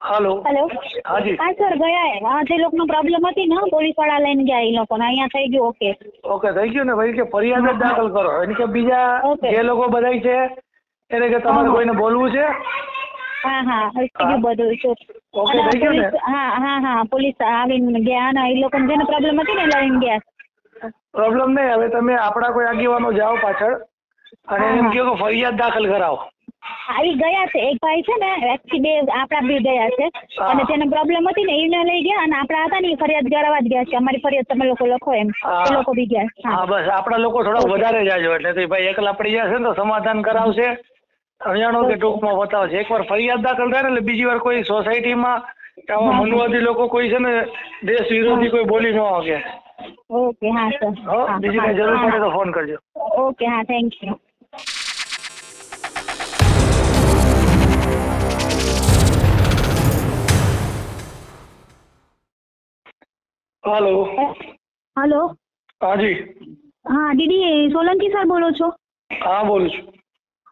હાલો. Hello. હાજી. હા sir ગયા એમ. જે લોકોનો પ્રોબ્લેમ હતી ને પોલીસવાળા લઈને ગયા એ લોકોને. અહીંયા થઈ ગયું ઓકે ઓકે થઈ ગયું ને ભાઈ? કે ફરિયાદ જ દાખલ કરો. એટલે કે બીજા જે લોકો બધાય છે એને કે તમારે કોઈને બોલવું છે? હા હા. થઈ ગયું બધું તો ઓકે, થઈ ગયું ને? હા હા હા. પોલીસ આવીને ગયા. ને એ લોકોને જેને પ્રોબ્લેમ હતી ને લઈને ગયા. પ્રોબ્લેમ નહીં. હવે તમે આપણા કોઈ આગેવાનો જાઓ પાછળ અને એમ કહો કે ફરિયાદ દાખલ કરાવો. આવી ગયા છે. એક ભાઈ છે ને એકથી બે આપણા બી ગયા છે. અને તેને પ્રોબ્લેમ હતી ને એને લઈ ગયા અને આપણા હતા ને એ ફરિયાદ કરાવવા જ ગયા છે. અમારી ફરિયાદ તમે લોકો લખો એમ. એ લોકો બી ગયા. હા. બસ આપણા લોકો થોડા વધારે જાજો એટલે તો ભાઈ એકલા પડી જશે ને તો સમાધાન કરાવશે. સમજાણો કે ટૂંકમાં બતાવશે. એકવાર ફરિયાદ દાખલ થાય ને એટલે બીજી વાર કોઈ સોસાયટીમાં આવા. મનુવાદી લોકો કોઈ છે ને દેશ વિરોધી કોઈ બોલી ન શકે. ઓકે હા સર. બીજી કઈ જરૂર પડે તો ફોન કરજો. ઓકે હા થેન્ક યુ હાલો. હલો. હાજી હા દીદી સોલંકી સર બોલો છો? હા બોલું છું.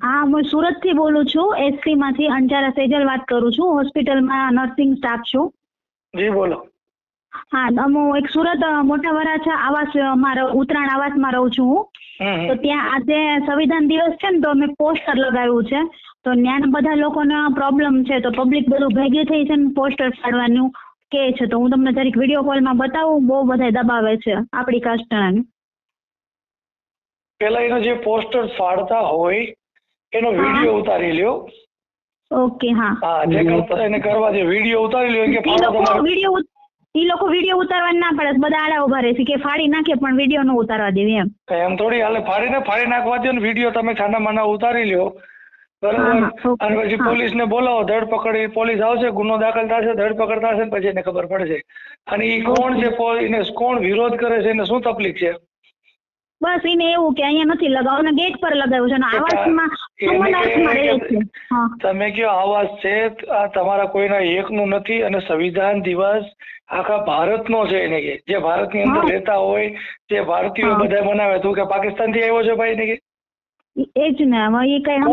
હા હું સુરતથી બોલું છું. એસસી માંથી અંજારા સેજલ વાત કરું છું. હોસ્પિટલમાં નર્સિંગ સ્ટાફ છું. જી બોલો. હા હું એક સુરત મોટા વરાછા આવાસમાં રહું ઉત્તરાયણ આવાસમાં રહું છું હું. તો ત્યાં આજે સંવિધાન દિવસ છે ને તો અમે પોસ્ટર લગાવ્યું છે. તો ત્યાંના બધા લોકોના પ્રોબ્લેમ છે તો પબ્લિક બધું ભેગી થઈ છે ને પોસ્ટર ફાડવાનું કે છે તો હું તમને જરીક વીડિયો કોલમાં બતાવું બહુ બધા દબાવે છે આપણી કાસ્ટણાને પેલા એનો જે પોસ્ટર ફાડતા હોય એનો વીડિયો ઉતારી લ્યો. ઓકે હા. હા જે કરતા એને કરવા જે વીડિયો ઉતારી લ્યો કે ફાડો વીડિયો ઈ લોકો વીડિયો ઉતારવા ના પડે બધા આડા ઊભા રહે છે કે ફાડી નાખે પણ વીડિયો નો ઉતારવા દેવી એમ. એમ થોડી હાલે ફાડીને ફાડી નાખવા દો ને વીડિયો તમે છાના માના ઉતારી લ્યો. બરાબર? અને પછી પોલીસ ને બોલાવો ધરપકડ પોલીસ આવશે ગુનો દાખલ થશે ધરપકડ થશે પછી એને ખબર પડશે. અને એ કોણ છે એને કોણ વિરોધ કરે છે એને શું તકલીફ છે? બસ એને એવું કે અહીંયા નથી લગાવ્યું ને ગેટ પર લગાવ્યું છે અને આવાસમાં સુમન કે- રહે છે. તમે કયો આવાસ છે? આ તમારા કોઈના એકનું નથી અને સંવિધાન દિવસ આખા ભારતનો છે એને કે. જે ભારતની અંદર. રહેતા હોય જે ભારતીયો બધા બનાવે તું કે પાકિસ્તાનથી આવ્યો છે ભાઈ એને કે? એ જ ને હવે એ કઈ ને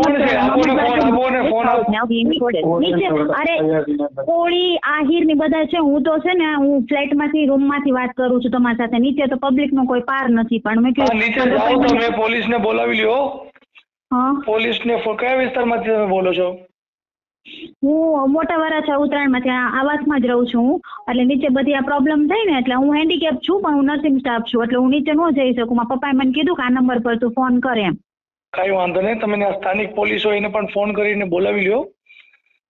ને અરે કોળી આહિરની બધા છે હું તો છે ને હું ફ્લેટમાંથી રૂમમાંથી વાત કરું છું તમારી સાથે. નીચે તો પબ્લિક નો કોઈ પાર નથી પણ મેં કીધું જાઓ તો બોલાવી લ્યો. હા? પોલીસને ફો- કયા વિસ્તારમાંથી તમે બોલો છો? હું મોટા વરાછા ઉત્તરાયણમાં ત્યાં આવાસમાં જ રહું છું હું. એટલે નીચે બધી આ પ્રોબ્લેમ થઈ ને એટલે હું હેન્ડીકેપ છું પણ હું નર્સિંગ સ્ટાફ છું. એટલે હું નીચે ન જઈ શકું. મારા પપ્પાએ મને કીધું કે આ નંબર પર તું ફોન કર એમ. કઈ વાંધો નહીં. તમે ત્યાં સ્થાનિક પોલીસ હોય એને પણ ફોન કરીને બોલાવી લ્યો.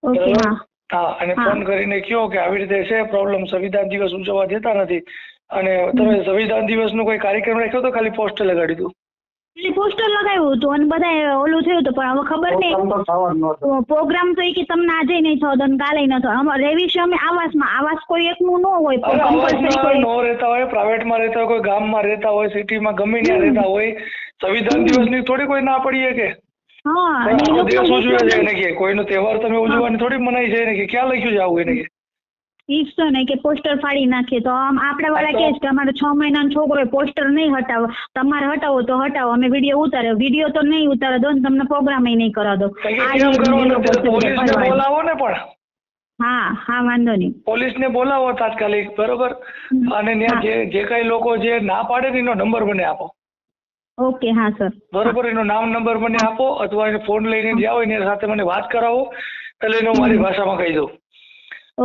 ઓકે બરાબર? હા. હા અને ફોન કરીને કયો કે આવી રીતે છે પ્રોબ્લેમ સંવિધાન દિવસ ઉજવવા દેતા નથી. અને તમે સંવિધાન દિવસનો કોઈ કાર્યક્રમ રાખ્યો તો ખાલી પોસ્ટર લગાડી દઉં એટલે પોસ્ટર લગાવ્યું હતું અને બધા ઓલું થયું હતું પણ હવે ખબર નહીં. પ્રોગ્રામ તો એ કે તમને આજે નહીં થયો અને કાલે ન થયો. છે અમે આવાસમાં. આવાસ કોઈ એકનું ન હોય compulsory કોઈ. નો રહેતા હોય પ્રાઇવેટમાં રહેતા હોય કોઈ ગામમાં રહેતા હોય સિટીમાં ગમે ત્યાં રહેતા હોય સંવિધાન દિવસની થોડી કોઈ ના પડીએ કે લોકોનો ઉજવે છે એને કે કોઈનો તહેવાર તમે ઉજવવાની થોડી મનાઈ છે એને કે? ક્યાં લખ્યું છે આવું એને કે? ઈજ તો ને કે પોસ્ટર ફાડી નાખીએ તો આમ આપણા વાળા કે છે કે અમારો છ મહિનાનો છોકરો પોસ્ટર નહીં હટાવો. તમારે હટાવો તો હટાવો. અમે વીડિયો ઉતારે વીડિયો તો નહીં ઉતારે દો ને તમને પ્રોગ્રામ નહીં કરા દો. બોલાવો ને પણ. હા હા વાંધો નહીં. પોલીસને બોલાવો તાત્કાલિક. બરોબર? અને ત્યાં જે જે કઈ લોકો જે ના પાડે ને એનો નંબર મને આપો. ઓકે હા સર બરોબર એનો નામ નંબર મને આપો અથવા એને ફોન લઈને જાઓ એની સાથે મને વાત કરાવો એટલે એને મારી ભાષામાં કહી દઉં.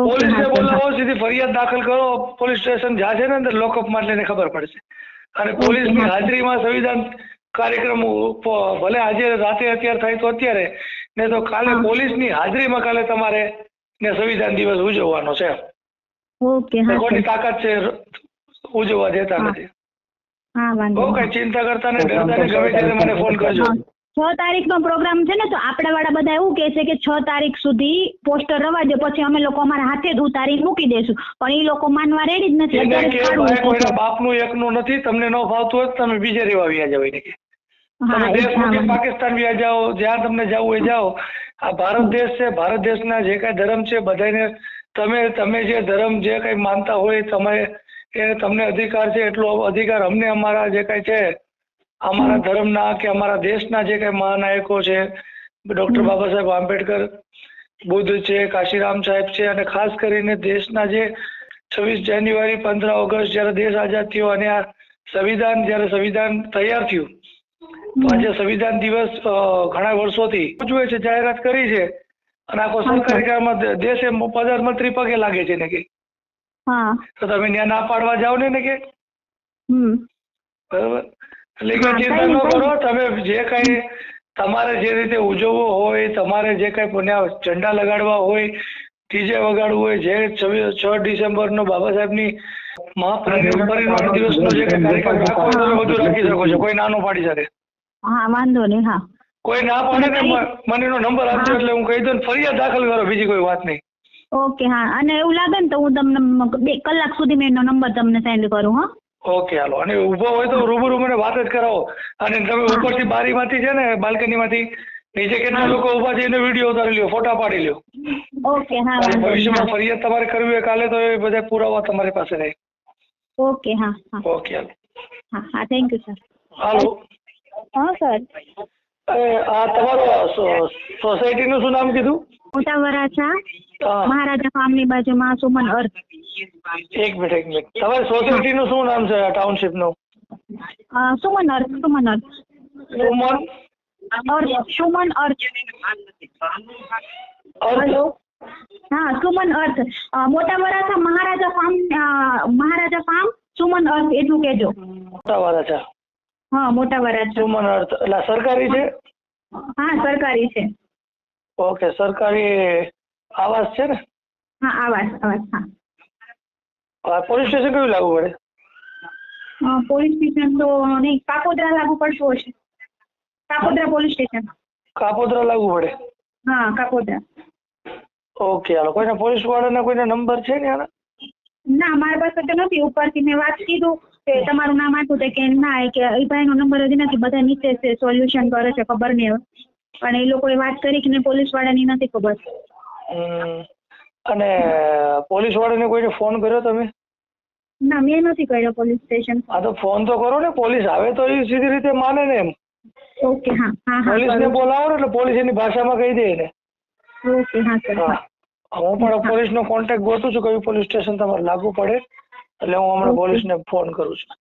પોલીસને બોલાવો સીધી ફરિયાદ દાખલ કરો પોલીસ સ્ટેશન જાશે ને અંદર લોકઅપ માટે એને ખબર પડશે. અને પોલીસની હા. હાજરીમાં સંવિધાન કાર્યક્રમ ભલે આજે રાતે અત્યારે થાય તો અત્યારે ને તો કાલે હા. પોલીસની હાજરીમાં કાલે તમારે ને સંવિધાન દિવસ ઉજવવાનો છે. ઓકે હા કોની તાકાત છે ઉજવવા દેતા નથી. હા વાંધો બહુ કઈ ચિંતા કરતા ને ડરતા ને ગમે ત્યારે મને ફોન કરજો. છ તારીખનો પ્રોગ્રામ છે ને તો આપણા વાળા બધા એવું કહે છે કે છ તારીખ સુધી પોસ્ટર રવા દે પછી અમે લોકો અમારા હાથે જ ઉતારી મૂકી દેશું. પણ એ લોકો માનવા રેડી જ નથી અત્યારે કોઈના બાપનું એકનું નથી તમને ન ફાવતું હોય તમે બીજે રેવા વ્યા જાવ એને તમે એ દેશ મૂકી પાકિસ્તાન વ્યા જાઓ જ્યાં તમને જવું એ જાઓ. આ ભારત દેશ છે ભારત દેશના જે કઈ ધર્મ છે બધાને તમે તમે જે ધર્મ જે કઈ માનતા હોય તમે એ તમને અધિકાર છે એટલો અધિકાર અમને અમારા જે કઈ છે અમારા ધર્મના કે અમારા દેશના જે કઈ મહાનાયકો છે ડોક્ટર બાબા સાહેબ આંબેડકર બુદ્ધ છે કાશીરામ સાહેબ છે અને ખાસ કરીને દેશના જે છવ્વીસ જાન્યુઆરી પંદર ઓગસ્ટ જ્યારે દેશ આઝાદ થયો અને આ સંવિધાન જ્યારે સંવિધાન તૈયાર થયું તો આજે સંવિધાન દિવસ ઘણા વર્ષોથી ઉજવે છે જાહેરાત કરી છે અને આખો સરકારી દેશે પ્રધાનમંત્રી પગે લાગે છે ને કે. હા. તો તમે ત્યાં ના પાડવા જાઓ ને ને કે? હમ. બરાબર. એટલે કે ચિંતા ન કરો તમે જે કઈ તમારે જે રીતે ઉજવવો હોય તમારે જે કઈ પુણ્યા ઝંડા લગાડવા હોય ડીજે વગાડવું હોય જે છવ્વીસ છ ડિસેમ્બર નો બાબા સાહેબની મહાપરિનિર્વાણ દિવસનો જે કઈ કાર્યક્રમ રાખવો હોય તમે બધું રાખી શકો છો કોઈ નાનો પાડી શકે. હા વાંધો નહીં હા. કોઈ ના પાડે ને મને એનો નંબર આપજો એટલે હું કહી દઉં ને ફરિયાદ દાખલ કરો બીજી કોઈ વાત નહીં. ઓકે હા. અને એવું લાગે ને તો હું તમને બે કલાક સુધી મેં એનો નંબર તમને સેન્ડ કરું હા? Okay hello. અને ઊભો હોય તો રૂબરૂ મને વાત જ કરાવો. અને તમે ઉપરથી બારીમાંથી છે ને બાલ્કનીમાંથી નીચે કેટલા લોકો ઊભા છે એને વીડિયો ઉતારી લ્યો ફોટા પાડી લ્યો. ઓકે હા ભવિષ્યમાં ફરિયાદ તમારે કરવી હોય કાલે તો એ બધા પુરાવા તમારી પાસે રહે. ઓકે હા હા. Okay hello. હા હા થેન્ક યુ સર હાલો. હા સર આ તમારો સોસાયટીનું શું નામ કીધું? મોટા વરાછા મહારાજા ફાર્મની બાજુમાં સુમન અર્થ. એક મિનિટ એક મિનિટ. તમારી સોસાયટીનું શું નામ છે ટાઉનશીપનું નું? Suman Earth Suman Earth. Suman? Earth Suman Earth. Hello? હા Suman Earth. Mota Varachha Maharaja farm Maharaja farm Suman Earth એટલું કહેજો. મોટા વરાછા? હા મોટા વરાછા. સુમન અર્થ. એટલે સરકારી છે? હા સરકારી છે. ઓકે સરકારી આવાસ છે ને? હા આવાસ આવાસ હા. પોલીસ સ્ટેશન કયું લાગુ પડે? પોલીસ સ્ટેશન તો નહીં કાપોદ્રા લાગુ પડતું હશે. કાપોદ્રા પોલીસ સ્ટેશન કાપોદ્રા લાગુ પડે? હા કાકોદરા ઓકે હાલો. કોઈના પોલીસ વાળાના કોઈના નંબર છે ને આના? ના મારા પાસે તો નથી. ઉપરથી મેં વાત કીધું કે તમારું નામ આપ્યું તો કે ના કે એ ભાઈનો નંબર હજી નથી. બધા નીચે છે સોલ્યુશન કરે છે ખબર નહીં હવે. પણ એ લોકોએ વાત કરી કે ને પોલીસ વાળાની નથી ખબર. અને પોલીસ વાળાને કોઈને ફોન કર્યો તમે? ના મેં નથી કર્યો પોલીસ સ્ટેશન હા તો ફોન તો કરો ને પોલીસ આવે તો એ સીધી રીતે માને ને એમ. ઓકે હા હા હા પોલીસને બોલાવો ને એટલે પોલીસ એની ભાષામાં કહી દે ને ઓકે હા સર હા. પણ પોલીસનો કોન્ટેક્ટ ગોતું છું કયું પોલીસ સ્ટેશન તમારે લાગુ પડે એટલે હું હમણાં પોલીસ પોલીસને ફોન કરું છું.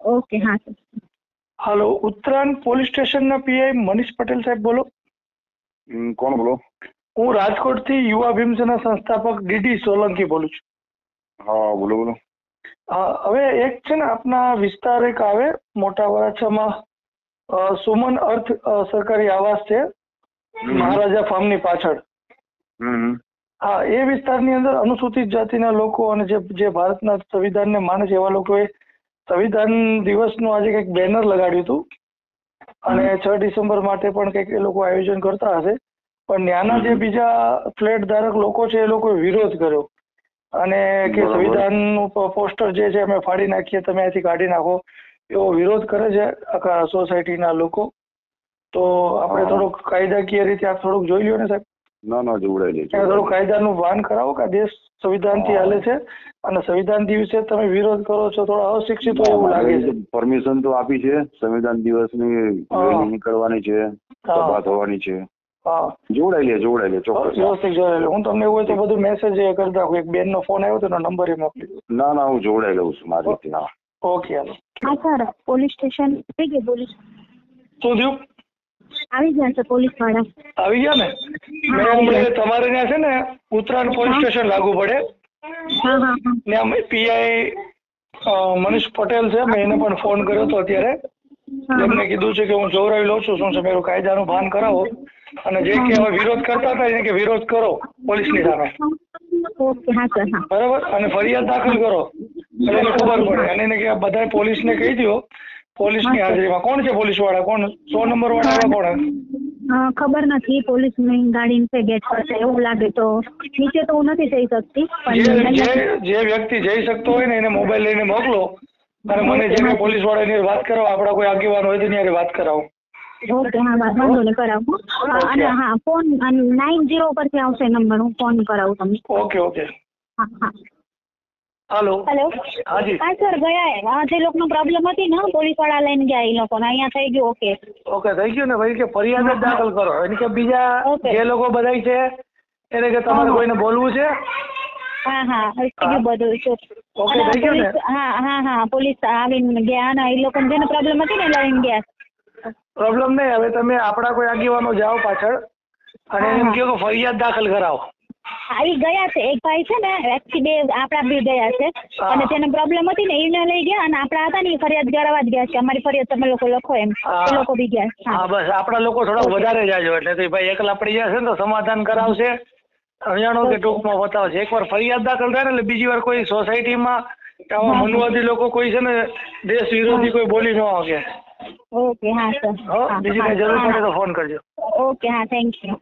ઓકે હા સર. હાલો ઉત્તરાયણ પોલીસ સ્ટેશનના પીઆઈ મનીષ પટેલ સાહેબ બોલો. કોણ બોલો? હું રાજકોટથી યુવા ભીમસેના સંસ્થાપક ડીડી સોલંકી બોલું છું. હા બોલો બોલો. હવે એક છે ને આપના વિસ્તાર એક આવે મોટા વરાછામાં સુમન અર્થ સરકારી આવાસ છે મહારાજા મહારાજા ફાર્મની પાછળ. હા એ વિસ્તારની અંદર અનુસૂચિત જાતિના લોકો અને જે જે ભારતના સંવિધાનને માને છે એવા લોકોએ સંવિધાન દિવસનું આજે કંઈક બેનર લગાડ્યું હતું. અને છ ડિસેમ્બર માટે પણ કંઈક એ લોકો આયોજન કરતા હશે. પણ ત્યાંના જે બીજા ફ્લેટ ધારક લોકો છે એ લોકોએ વિરોધ કર્યો. અને કે. સંવિધાનનું પોસ્ટર જે છે અમે ફાડી નાખીએ તમે અહીંથી કાઢી નાખો. એવો વિરોધ કરે છે આખા સોસાયટીના લોકો. તો આપણે. થોડુંક કાયદાકીય રીતે આપ થોડુંક જોઈ લ્યો ને સાહેબ. ના ના જોડાયેલી ત્યાં થોડું કાયદાનું ભાન કરાવો કે દેશ સંવિધાનથી થી હાલે છે અને સંવિધાન દિવસે તમે વિરોધ કરો છો થોડા અશિક્ષિત હોય એવું લાગે છે. પરમિશન તો આપી છે. સંવિધાન દિવસની. નીકળવાની છે. સભા થવાની છે. હા. જોડાઈ લે ચોક્કસ. વ્યવસ્થિત જોયેલું હું તમને એવું હોય તો બધું મેસેજ કરી નાખું. એક બેન નો ફોન આવ્યો તો નંબર એ મોકલી ના ના હું જોડાઈ લઉં છું મારી રીતે હા. Okay hello. હા સર. પોલીસ સ્ટેશન થઈ ગઈ પોલીસ. શું થયું? આવી ગયા છે પોલીસવાળા. આવી ગયા ને? મેં હમણાં તમારે ત્યાં છે ને ઉત્તરાયણ પોલીસ સ્ટેશન લાગુ પડે. હા હા હા. ત્યાં પીઆઈ મનીષ પટેલ છે મેં એને પણ ફોન કર્યો હતો અત્યારે. હા, એમને કીધું છે કે હું જોવરાવી લઉં છું શું છે? મેરું કાયદાનું ભાન કરાવો. અને જે કે હવે વિરોધ કરતા હતા એને કે વિરોધ કરો પોલીસની સામે. ઓકે હા સર હા. બરાબર? અને ફરિયાદ દાખલ કરો. એટલે એને ખબર પડે. અને એને કે બધા પોલીસને કહી દો પોલીસની હાજરીમાં. કોણ છે પોલીસવાળા કોણ? સો નંબર વાળા કોણ? ખબર નથી. પોલીસની ગાડી છે ગેટ પર છે એવું લાગે તો. નીચે તો હું નથી જઈ શકતી જે વ્યક્તિ જઈ શકતો હોય ને એને મોબાઈલ લઈને મોકલો. અને મને જે કંઈ પોલીસ વાળાની વાત કરાવો આપણા કોઈ આગેવાન હોય તો એની વાત કરાવો. ઓકે હા વાંધો નહીં કરાવું. અને હા ફોન નાઇન જીરો પરથી આવશે નંબર હું ફોન કરાવું તમને. Okay okay. હા હા. હાલો. હેલો. હાજી હા સર ગયા આ જે લોકોનો પ્રોબ્લેમ હતી ને પોલીસવાળા લઈને ગયા એ લોકોને. અહીંયા થઈ ગયું ઓકે. ઓકે થઈ ગયું ને ભાઈ? કે ફરિયાદ જ દાખલ કરો. એને કે બીજા. જે લોકો બધા છે એને કે તમારે કોઈને બોલવું છે? હા હા થઈ ગયું બધું છે. ઓકે, થઈ ગયું ને? પોલીસ હા હા હા પોલીસ આવીને ગયા. અને એ લોકોને જેને પ્રોબ્લેમ હતી ને એ લઈને ગયા. પ્રોબ્લેમ નહીં હવે તમે આપણા કોઈ આગેવાનો જાઓ પાછળ અને એમ કહો કે ફરિયાદ દાખલ કરાવો. આવી ગયા છે. એક ભાઈ છે ને એકથી બે આપણા બી ગયા છે. અને તેને પ્રોબ્લેમ હતી ને એને લઈ ગયા અને આપણા હતા ને એ ફરિયાદ કરાવવા જ ગયા છે. અમારી ફરિયાદ તમે લોકો લખો એમ. એ લોકો બી ગયા હા. બસ. આપણા લોકો થોડા વધારે જાજો. એટલે ભાઈ એકલા પડી જશે ને તો સમાધાન કરાવશે. અજાણો કે ટૂંકમાં બતાવશે એકવાર ફરિયાદ દાખલ થાય ને એટલે બીજી વાર કોઈ સોસાયટીમાં આવા મનવાદી લોકો કોઈ છે ને દેશ વિરોધી કોઈ બોલી ન આવે ઓકે હા સર. બીજી કઈ જરૂર પડે તો ફોન કરજો. ઓકે હા થેન્ક યુ.